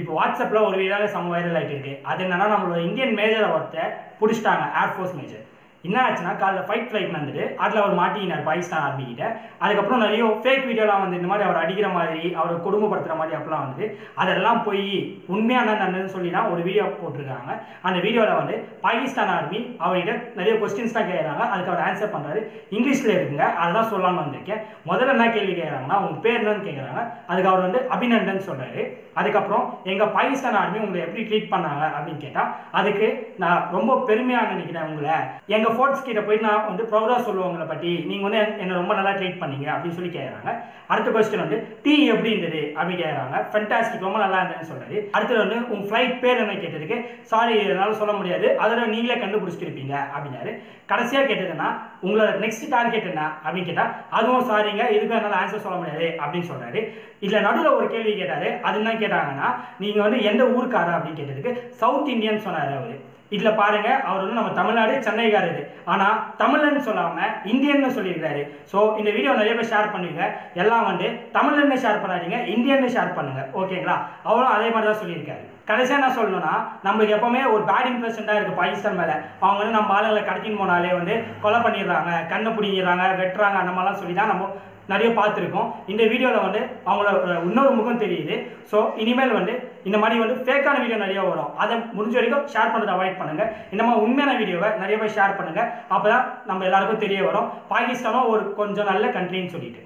இப்போ வாட்ஸ்அப்பில் ஒரு வீடாக செம்ம வைரல் ஆகிட்டு இருக்கு. அது என்னன்னா நம்மளோட இந்தியன் மேஜரை ஒருத்தர் பிடிச்சிட்டாங்க ஏர்ஃபோர்ஸ் மேஜர் என்ன ஆச்சுன்னா காலைல ஃபைட் ஃப்ளைட் வந்துட்டு அதில் அவர் மாட்டிக்கினார் பாகிஸ்தான் ஆர்மி கிட்ட. அதுக்கப்புறம் நிறைய ஃபேக் வீடியோலாம் வந்து இந்த மாதிரி அவர் அடிக்கிற மாதிரி அவரை கொடுமைப்படுத்துகிற மாதிரி அப்பெல்லாம் வந்து அதெல்லாம் போய் உண்மையான நடந்ததுன்னு சொல்லி தான் ஒரு வீடியோ போட்டிருக்காங்க. அந்த வீடியோவில் வந்து பாகிஸ்தான் ஆர்மி அவர்கிட்ட நிறைய கொஸ்டின்ஸ்லாம் கேட்குறாங்க. அதுக்கு அவர் ஆன்சர் பண்ணுறாரு இங்கிலீஷில் இருக்குங்க. அதெல்லாம் சொல்லலாம்னு வந்திருக்கேன். முதல்ல என்ன கேள்வி கேட்குறாங்கன்னா உங்கள் பேர் என்னன்னு கேட்குறாங்க. அதுக்கு அவர் வந்து அபிநந்தன் சொல்றாரு. அதுக்கப்புறம் எங்கள் பாகிஸ்தான் ஆர்மி உங்களை எப்படி ட்ரீட் பண்ணாங்க அப்படின்னு கேட்டால் அதுக்கு நான் ரொம்ப பெருமையாக நினைக்கிறேன் உங்களை. எங்கள் எங்க ஃபோர்ட்ஸ் கிட்ட போய் நான் வந்து ப்ரௌடா சொல்லுவேன் உங்களை நீங்கள் வந்து என்ன ரொம்ப நல்லா ட்ரீட் பண்ணீங்க அப்படின்னு சொல்லி கேட்குறாங்க அடுத்த கொஸ்டின் வந்து டீ எப்படி இருந்தது? அப்படின்னு கேட்குறாங்க ஃபென்டாஸ்டிக் ரொம்ப நல்லா இருந்ததுன்னு சொல்றாரு. அடுத்தது வந்து உன் ஃப்ளைட் பேர் என்ன? கேட்டதுக்கு சாரி என்னால் சொல்ல முடியாது. அதில் நீங்களே கண்டுபிடிச்சிருப்பீங்க அப்படின்னாரு. கடைசியா கேட்டதுன்னா உங்களோட நெக்ஸ்ட் டார்கெட் என்ன? அப்படின்னு கேட்டால் அதுவும் சாரிங்க இதுக்கும் என்னால் ஆன்சர் சொல்ல முடியாது அப்படின்னு சொல்றாரு. இதில் நடுவில் ஒரு கேள்வி கேட்டார். அது என்ன கேட்டாங்கன்னா நீங்கள் வந்து எந்த ஊருக்காரர் அப்படின்னு கேட்டதுக்கு சவுத் இந்தியன் சொன்னார் அவர். இதில் பாருங்க அவர் வந்து நம்ம தமிழ்நாடு சென்னைக்காரரு ஆனால் தமிழன்னு சொல்லாமல் இந்தியன்னு சொல்லியிருக்காரு. ஸோ இந்த வீடியோ நிறைய பேர் ஷேர் பண்ணுங்க எல்லாம் வந்து தமிழன்னு ஷேர் பண்ணாதீங்க இந்தியன்னு ஷேர் பண்ணுங்க. ஓகேங்களா அவரும் அதே மாதிரி தான் சொல்லியிருக்காரு. கடைசியாக என்ன சொல்லணும்னா நம்மளுக்கு எப்போவுமே ஒரு பேட் இம்ப்ரெஷன் தான் இருக்குது பாகிஸ்தான் மேலே. அவங்க வந்து நம்ம ஆளுங்களை கடத்தின்னு போனாலே வந்து கொலை பண்ணிடுறாங்க கண்ணை பிடிங்கிறாங்க வெட்டுறாங்க அந்த மாதிரிலாம் சொல்லி தான் நம்ம நிறைய பார்த்துருக்கோம். இந்த வீடியோவில் வந்து அவங்களோட இன்னொரு முகம் தெரியுது. ஸோ இனிமேல் வந்து இந்த மாதிரி வந்து ஃபேக்கான வீடியோ நிறைய வரும். அதை முடிஞ்ச வரைக்கும் ஷேர் பண்ணுறதை அவாய்ட் பண்ணுங்க. இந்த மாதிரி உண்மையான வீடியோவை நிறைய பேர் ஷேர் பண்ணுங்கள் அப்போ தான் நம்ம எல்லாருக்கும் தெரிய வரும். பாகிஸ்தானும் ஒரு கொஞ்சம் நல்ல கண்ட்ரின்னு சொல்லிட்டு.